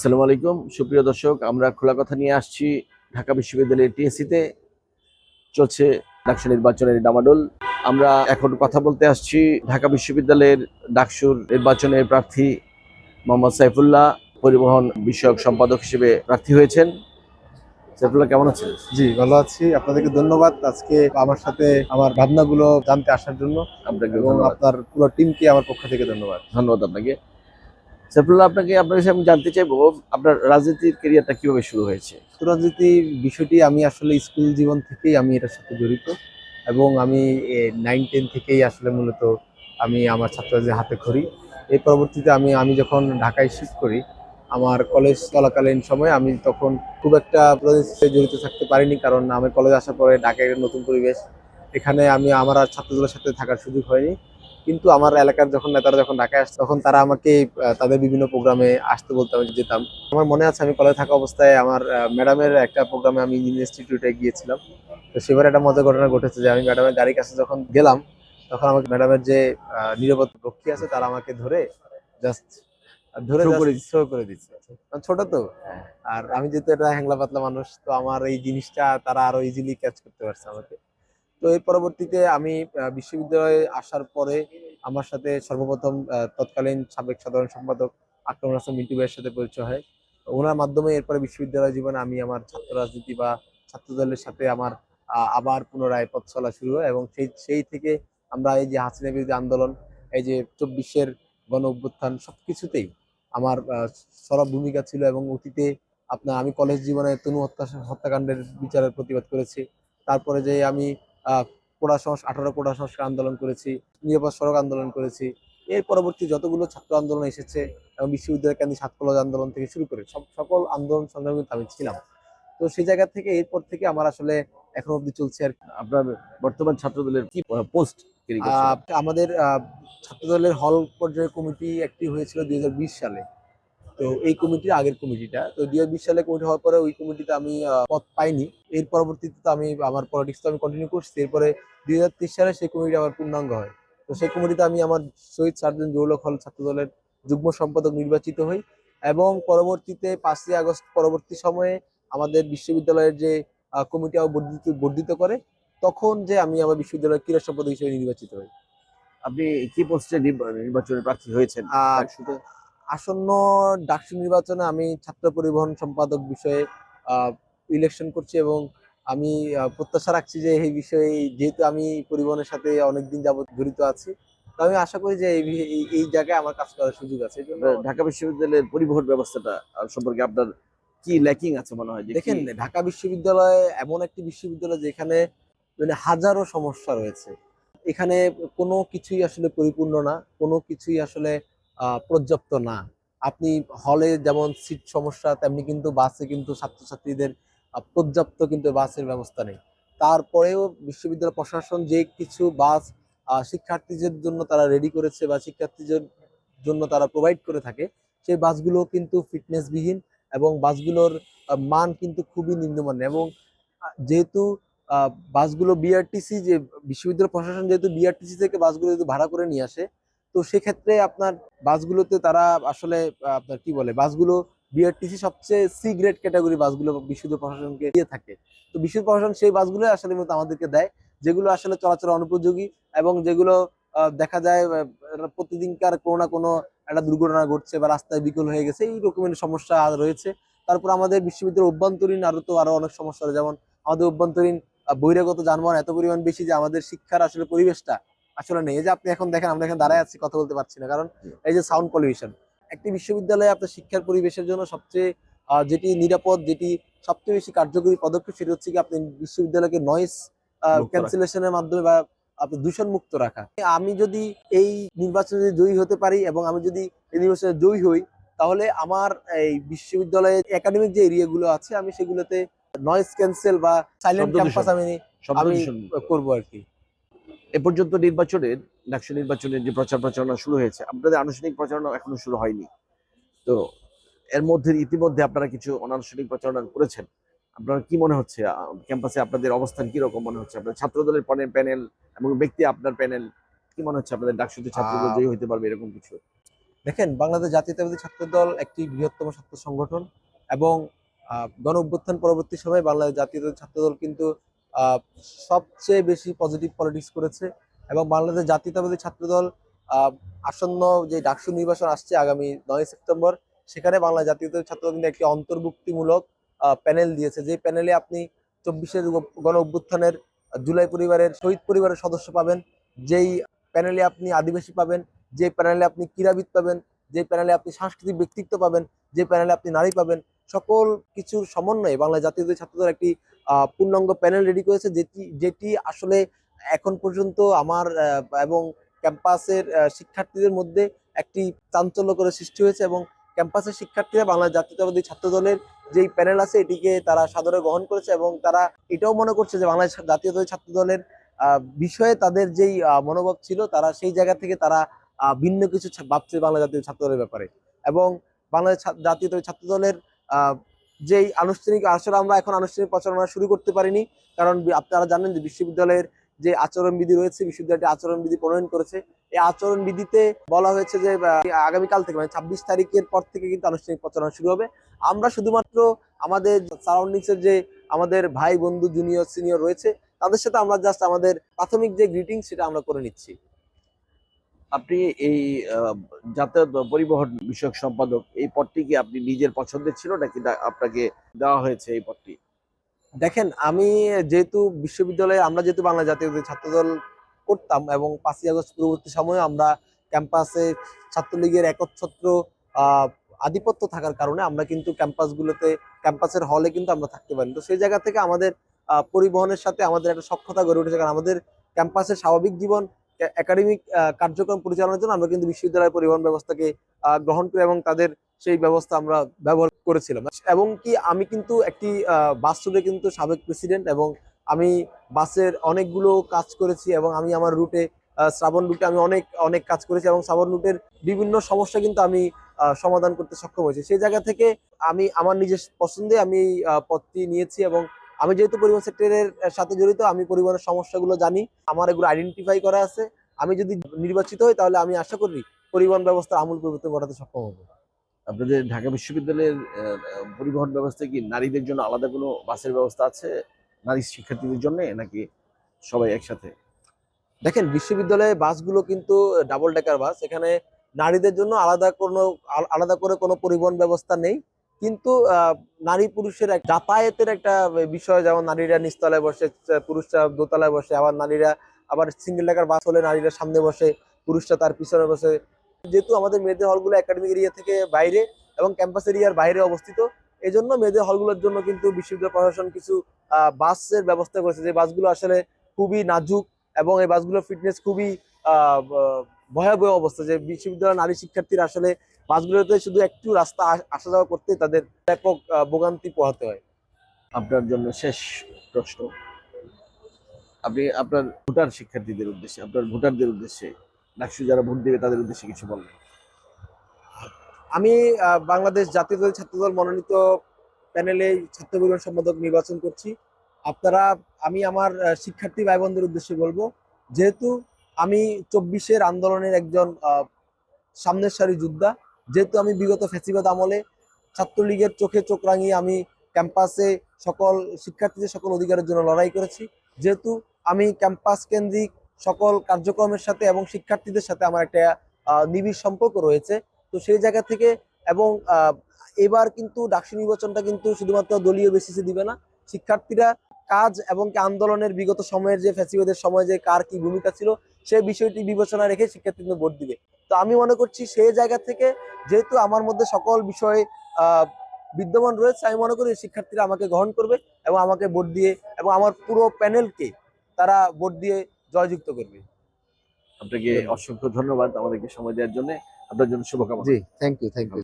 আসসালামু আলাইকুম। সুপ্রিয় দর্শক আমরা খোলা কথা নিয়ে আসছি ঢাকা বিশ্ববিদ্যালয়ের টিএসসিতে। চলছে ডাকসু নির্বাচনের ডামাডোল। আমরা এখন কথা বলতে আসছি ঢাকা বিশ্ববিদ্যালয়ের ডাকসুর নির্বাচনের প্রার্থী মোহাম্মদ সাইফুল্লাহ পরিবহন বিষয়ক সম্পাদক হিসেবে প্রার্থী হয়েছেন। সাইফুল্লাহ কেমন আছেন? জি ভালো আছি। আপনাদেরকে ধন্যবাদ আজকে আমার সাথে আমার ভাবনাগুলো জানতে আসার জন্য আপনাকে এবং আপনার পুরো টিমকে আমার পক্ষ থেকে ধন্যবাদ। ধন্যবাদ আপনাকে। সাইফুল্লাহ আপনাকে, আপনার কাছে আমি জানতে চাইব, আপনার রাজনীতির কেরিয়ারটা কীভাবে শুরু হয়েছে? রাজনীতির বিষয়টি আমি আসলে স্কুল জীবন থেকেই আমি এটার সাথে জড়িত এবং আমি নাইন টেন থেকেই আসলে মূলত আমি আমার ছাত্রদের হাতে খড়ি। এই পরবর্তীতে আমি আমি যখন ঢাকায় শিফট করি, আমার কলেজ চলাকালীন সময় আমি তখন খুব একটা রাজনীতিতে জড়িত থাকতে পারিনি কারণ আমি কলেজ আসার পরে ঢাকায় একটা নতুন পরিবেশ। এখানে আমি, আমার আর ছাত্রদের সাথে থাকার সুযোগ হয়নি। কিন্তু আমার এলাকার যখন নেতারা যখন ঢাকায় আসতো তখন তারা আমাকে তাদের বিভিন্ন প্রোগ্রামে আসতে বলতে আমি যেতাম। আমার মনে আছে আমি কলেজে থাকা অবস্থায় আমার ম্যাডামের একটা প্রোগ্রামে আমি ইনস্টিটিউটে গিয়েছিলাম। তো সেবার একটা মজার ঘটনা ঘটেছে যে আমি ম্যাডামের গাড়ির কাছে যখন গেলাম তখন আমাকে ম্যাডামের যে নিরাপত্তা রক্ষী আছে তারা আমাকে ধরে জাস্ট ধরে করে থ্রো করে দিচ্ছে। ছোট তো। আর আমি যেহেতু এটা হ্যাংলা পাতলা মানুষ তো আমার এই জিনিসটা তারা আরও ইজিলি ক্যাচ করতে পারছে আমাকে। তো এর পরবর্তীতে আমি বিশ্ববিদ্যালয়ে আসার পরে আমার সাথে সর্বপ্রথম তৎকালীন সাবেক সাধারণ সম্পাদক আকরম হাসান মিন্টু ভাইয়ের সাথে পরিচয় হয়। ওনার মাধ্যমে এরপরে বিশ্ববিদ্যালয় জীবনে আমি আমার ছাত্র রাজনীতি বা ছাত্র দলের সাথে আমার আবার পুনরায় পথ চলা শুরু হয় এবং সেই সেই থেকে আমরা এই যে হাসিনা বিরোধী আন্দোলন, এই যে চব্বিশের গণ অভ্যুত্থান সব কিছুতেই আমার সরব ভূমিকা ছিল এবং অতীতে আপনার আমি কলেজ জীবনে তনু হত্যা, হত্যাকাণ্ডের বিচারের প্রতিবাদ করেছি। তারপরে যে আমি কোড়া সংস্কার আঠারো কোড়া সংস্কার আন্দোলন করেছি নিরাপদ সড়ক আন্দোলন করেছি। এর পরবর্তী যতগুলো ছাত্র আন্দোলন এসেছে এবং বিশ্ববিদ্যালয় কেন্দ্রিক সাত কলেজ আন্দোলন থেকে শুরু করে সব সকল আন্দোলন সংগ্রামে কিন্তু আমি ছিলাম। তো সেই জায়গা থেকে এরপর থেকে আমার আসলে এখন অবধি চলছে আর কি। আপনার বর্তমান ছাত্রদলের কি পোস্ট আমাদের আহ, ছাত্রদলের হল পর্যায়ের কমিটি একটি হয়েছিল দুই হাজার বিশ সালে। তো এই কমিটির আগের কমিটিটা তো দুই সালে কমিটি হওয়ার পরে ওই কমিটিতে আমি পদ পাইনি। এর পরবর্তীতে তো আমি আমার পলিটিক্স তো আমি কন্টিনিউ করছি। এরপরে দুই সালে সেই কমিটি আমার পূর্ণাঙ্গ হয়। তো সেই কমিটিতে আমি আমার শহীদ সার্জন জৌলক হল ছাত্রদলের যুগ্ম সম্পাদক নির্বাচিত হই এবং পরবর্তীতে পাঁচই আগস্ট পরবর্তী সময়ে আমাদের বিশ্ববিদ্যালয়ের যে কমিটি বর্ধিত বর্ধিত করে তখন যে আমি আমার বিশ্ববিদ্যালয়ের ক্রীড়া সম্পাদক হিসেবে নির্বাচিত হই। আপনি কি পোস্টে নির্বাচনে প্রার্থী হয়েছেন? আর? আসন্ন ডাকসু নির্বাচনে আমি ছাত্র পরিবহন সম্পাদক বিষয়ে ইলেকশন করছি এবং আমি প্রত্যাশা রাখছি যে এই বিষয়ে যেহেতু আমি পরিবহনের সাথে অনেকদিন যাবত জড়িত আছি তো আমি আশা করি যে এই জায়গায় আমার কাজ করার সুযোগ আছে। ঢাকা বিশ্ববিদ্যালয়ের পরিবহন ব্যবস্থাটা সম্পর্কে আপনার কি ল্যাকিং আছে মনে হয়? দেখেন ঢাকা বিশ্ববিদ্যালয় এমন একটি বিশ্ববিদ্যালয় যেখানে মানে হাজারো সমস্যা রয়েছে। এখানে কোনো কিছুই আসলে পরিপূর্ণ না কোনো কিছুই আসলে পর্যাপ্ত না। আপনি হলে যেমন সিট সমস্যা, তেমনি কিন্তু বাসে কিন্তু ছাত্রছাত্রীদের পর্যাপ্ত কিন্তু বাসের ব্যবস্থা নেই। তারপরেও বিশ্ববিদ্যালয় প্রশাসন যে কিছু বাস শিক্ষার্থীদের জন্য তারা রেডি করেছে বা শিক্ষার্থীদের জন্য তারা প্রোভাইড করে থাকে, সেই বাসগুলো কিন্তু ফিটনেসবিহীন এবং বাসগুলোর মান কিন্তু খুবই নিম্নমানের এবং যেহেতু বাসগুলো বিআরটিসি যে, বিশ্ববিদ্যালয় প্রশাসন যেহেতু বিআরটিসি থেকে বাসগুলো যেহেতু ভাড়া করে নিয়ে আসে তো সেক্ষেত্রে আপনার বাসগুলোতে তারা আসলে আপনার কি বলে, বাসগুলো বিআরটিসি সবচেয়ে সি গ্রেড ক্যাটাগরি বাসগুলো বিশুদ্ধ প্রশাসনকে দিয়ে থাকে। তো বিশুদ্ধ প্রশাসন সেই বাসগুলো আসলে মূলত আমাদেরকে দেয়, যেগুলো আসলে চলাচল অনুপযোগী এবং যেগুলো দেখা যায় প্রতিদিনকার কোনো না কোনো একটা দুর্ঘটনা ঘটছে বা রাস্তায় বিকল হয়ে গেছে, এই রকমের সমস্যা রয়েছে। তারপর আমাদের বিশ্ববিদ্যালয়ের অভ্যন্তরীণ আরও তো আরও অনেক সমস্যা যেমন আমাদের অভ্যন্তরীণ বহিরাগত যানবাহন এত পরিমাণ বেশি যে আমাদের শিক্ষার আসলে পরিবেশটা আসলে নেই। এই যে আপনি এখন দেখেন আমরা এখানে দাঁড়ায় আছি কথা বলতে পারছি না। কারণ এই যে সাউন্ড পলিউশন একটি বিশ্ববিদ্যালয়ে আপনার শিক্ষার পরিবেশের জন্য সবচেয়ে যেটি নিরাপদ যেটি সবচেয়ে বেশি কার্যকরী পদক্ষেপ সেটি হচ্ছে কি আপনি বিশ্ববিদ্যালয়কে নয়েস। ক্যান্সেলেশনের মাধ্যমে বা আপনি দূষণ মুক্ত রাখা। আমি যদি এই নির্বাচনে জয়ী হতে পারি এবং আমি যদি এই নির্বাচনে জয়ী হই তাহলে আমার এই বিশ্ববিদ্যালয়ের একাডেমিক যে এরিয়াগুলো আছে আমি সেগুলোতে নয়েজ ক্যান্সেল বা সাইলেন্ট ক্যাম্পাস আমি আমি। করব আর কি। এ পর্যন্ত নির্বাচনের ডাকসু নির্বাচনের যে প্রচার প্রচারণা শুরু হয়েছে আপনাদের আনুষ্ঠানিক প্রচারণা এখনও শুরু হয়নি। তো এর মধ্যে ইতিমধ্যে আপনারা কিছু অনানুষ্ঠানিক প্রচারণা করেছেন। আপনার কি মনে হচ্ছে? ক্যাম্পাসে আপনাদের অবস্থান কি রকম মনে হচ্ছে? আপনাদের ছাত্রদলের প্যানেল এবং ব্যক্তি আপনার প্যানেল কি মনে হচ্ছে আপনাদের ডাকসুতে ছাত্রদল জয়ী হতে পারবে এরকম কিছু? দেখেন বাংলাদেশ জাতীয়তাবাদী ছাত্র দল একটি বৃহত্তম ছাত্র সংগঠন এবং গণ অভ্যুত্থান পরবর্তী সময়ে বাংলাদেশ জাতীয়তাবাদী ছাত্র দল কিন্তু সবচেয়ে বেশি পজিটিভ পলিটিক্স করেছে এবং বাংলাদেশ জাতীয়তাবাদী ছাত্র দল আহ, আসন্ন যে ডাকসু নির্বাচন আসছে আগামী নয় সেপ্টেম্বর সেখানে বাংলা জাতীয়তাবাদী ছাত্র দল কিন্তু একটি অন্তর্ভুক্তিমূলক প্যানেল দিয়েছে। যে প্যানেলে আপনি চব্বিশের গণ অভ্যুত্থানের জুলাই পরিবারের শহীদ পরিবারের সদস্য পাবেন যেই প্যানেলে আপনি আদিবাসী পাবেন যে প্যানেলে আপনি ক্রীড়াবিদ পাবেন যে প্যানেলে আপনি সাংস্কৃতিক ব্যক্তিত্ব পাবেন যে প্যানেলে আপনি নারী পাবেন সকল কিছুর সমন্বয়ে বাংলা জাতীয় ছাত্রদের একটি পূর্ণাঙ্গ প্যানেল রেডি করেছে, যেটি যেটি আসলে এখন পর্যন্ত আমার এবং ক্যাম্পাসের শিক্ষার্থীদের মধ্যে একটি চাঞ্চল্য করে সৃষ্টি হয়েছে এবং ক্যাম্পাসের শিক্ষার্থীরা বাংলা জাতীয়তাবাদী ছাত্র দলের যেই প্যানেল আছে, এটিকে তারা সাদরে গ্রহণ করেছে এবং তারা এটাও মনে করছে যে বাংলাদেশ জাতীয়তাবাদী ছাত্র দলের বিষয়ে তাদের যেই মনোভাব ছিল, তারা সেই জায়গা থেকে তারা ভিন্ন কিছু ভাবছে বাংলা জাতীয় ছাত্র দলের ব্যাপারে। এবং বাংলাদেশ জাতীয়তাবাদী ছাত্র দলের যেই আনুষ্ঠানিক আসলে আমরা এখন আনুষ্ঠানিক প্রচারণা শুরু করতে পারিনি, কারণ আপনারা জানেন যে বিশ্ববিদ্যালয়ের যে আচরণবিধি রয়েছে, বিশ্ববিদ্যালয়টি আচরণবিধি প্রণয়ন করেছে। এই আচরণবিধিতে বলা হয়েছে যে আগামীকাল থেকে মানে ছাব্বিশ তারিখের পর থেকে কিন্তু আনুষ্ঠানিক প্রচারণা শুরু হবে। আমরা শুধুমাত্র আমাদের সারাউন্ডিংস এর যে আমাদের ভাই, বন্ধু জুনিয়র সিনিয়র রয়েছে, তাদের সাথে আমরা জাস্ট আমাদের প্রাথমিক যে গ্রিটিং সেটা আমরা করে নিচ্ছি। আপনি এই যাতায়াত পরিবহন বিষয়ক সম্পাদক, এই পদটি কি আপনি নিজের পছন্দের ছিল নাকি আপনাকে দেওয়া হয়েছে এই পদটি? দেখেন, আমি যেহেতু বিশ্ববিদ্যালয়ে আমরা যেহেতু বাংলা জাতীয় ছাত্রদল করতাম এবং পাঁচই আগস্ট পূর্ববর্তী সময়ে আমরা ক্যাম্পাসে ছাত্রলীগের একচ্ছত্র আধিপত্য থাকার কারণে আমরা কিন্তু ক্যাম্পাসগুলোতে, ক্যাম্পাসের হলে কিন্তু আমরা থাকতে পারি তো সেই জায়গা থেকে আমাদের পরিবহনের সাথে আমাদের একটা সক্ষতা গড়ে উঠেছে। কারণ আমাদের ক্যাম্পাসের স্বাভাবিক জীবন একাডেমিক কার্যক্রম পরিচালনার জন্য আমরা কিন্তু বিশ্ববিদ্যালয় পরিবহন ব্যবস্থাকে গ্রহণ করি এবং তাদের সেই ব্যবস্থা আমরা ব্যবহার করেছিলাম। এবং কি আমি কিন্তু একটি বাস কিন্তু সাবেক প্রেসিডেন্ট এবং আমি বাসের অনেকগুলো কাজ করেছি এবং আমি আমার রুটে শ্রাবণ রুটে আমি অনেক অনেক কাজ করেছি এবং শ্রাবণ রুটের বিভিন্ন সমস্যা কিন্তু আমি সমাধান করতে সক্ষম হয়েছি। সেই জায়গা থেকে আমি, আমার নিজের পছন্দে আমি পদটি নিয়েছি এবং আমি যেহেতু পরিবহন সেক্টরের সাথে জড়িত আমি পরিবহনের সমস্যাগুলো জানি আমার এগুলো আইডেন্টিফাই করা আছে। আমি যদি নির্বাচিত হই তাহলে আমি আশা করি পরিবহন ব্যবস্থার আমূল পরিবর্তন ঘটাতে সক্ষম হব। আপনাদের ঢাকা বিশ্ববিদ্যালয়ের পরিবহন ব্যবস্থা কি নারীদের জন্য আলাদা কোনো বাসের ব্যবস্থা আছে? নারী শিক্ষার্থীদের জন্য নাকি সবাই একসাথে? দেখেন বিশ্ববিদ্যালয়ে বাসগুলো কিন্তু ডাবল ডেকার বাস এখানে নারীদের জন্য আলাদা কোনো আলাদা করে কোনো পরিবহন ব্যবস্থা নেই। কিন্তু নারী পুরুষের এক যাতায়াতের একটা বিষয়, যেমন নারীরা নিচতলায় বসে পুরুষরা দোতলায় বসে, আবার নারীরা আবার সিঙ্গেল ডেকার বাস হলে নারীরা সামনে বসে, পুরুষরা তার পিছনে বসে। যেহেতু আমাদের মেয়েদের হলগুলো একাডেমিক এরিয়া থেকে বাইরে এবং ক্যাম্পাস এরিয়ার বাইরে অবস্থিত এই জন্য মেয়েদের হলগুলোর জন্য কিন্তু বিশ্ববিদ্যালয় প্রশাসন কিছু বাসের ব্যবস্থা করেছে। যে বাসগুলো আসলে খুবই নাজুক এবং এই বাসগুলোর ফিটনেস খুবই ভয়াবহ অবস্থা। যে বিশ্ববিদ্যালয়ের নারী শিক্ষার্থীরা আসলে বাসগুলোতে শুধু একটু রাস্তা আসা যাওয়া করতে তাদের ব্যাপক ভোগান্তি পোহাতে হয়। আপনার জন্য শেষ প্রশ্ন। আপনি আপনার ভোটার শিক্ষার্থীদের উদ্দেশ্যে আপনার ভোটারদের উদ্দেশ্যে ডাকসু যারা ভোট দেবে তাদের উদ্দেশ্যে কিছু বলবেন। আমি বাংলাদেশ জাতীয়তাবাদী ছাত্রদল মনোনীত প্যানেলে ছাত্র পরিবহন সম্পাদক নির্বাচন করছি। আপনারা আমি আমার শিক্ষার্থী ভাই বোনদের উদ্দেশ্যে বলব যেহেতু আমি চব্বিশের আন্দোলনের একজন সামনের সারি যোদ্ধা যেহেতু আমি বিগত ফেসিবাদ আমলে ছাত্রলীগের চোখে চোখ রাঙিয়ে আমি ক্যাম্পাসে সকল শিক্ষার্থীদের সকল অধিকারের জন্য লড়াই করেছি। যেহেতু আমি ক্যাম্পাস কেন্দ্রিক সকল কার্যক্রমের সাথে এবং শিক্ষার্থীদের সাথে আমার একটা নিবিড় সম্পর্ক রয়েছে। তো সেই জায়গা থেকে এবং এবার কিন্তু ডাকসু নির্বাচনটা কিন্তু শুধুমাত্র দলীয় বেসিসে দিবে না। শিক্ষার্থীরা কাজ এবং আন্দোলনের বিগত সময়ের যে ফ্যাসিবাদের সময় যে কার কি ভূমিকা ছিল, সে বিষয়টি বিবেচনা রেখে শিক্ষার্থীদের ভোট দিবে। তো আমি মনে করছি সেই জায়গা থেকে যেহেতু আমার মধ্যে সকল বিষয়ে আহ, বিদ্যমান রয়েছে আমি মনে করি শিক্ষার্থীরা আমাকে গ্রহণ করবে এবং আমাকে ভোট দিয়ে এবং আমার পুরো প্যানেলকে তারা ভোট দিয়ে জয়যুক্ত করবে। আপনাকে অসংখ্য ধন্যবাদ আমাদেরকে সময় দেওয়ার জন্য। আপনার জন্য শুভকামনা। জি থ্যাংক ইউ থ্যাংক ইউ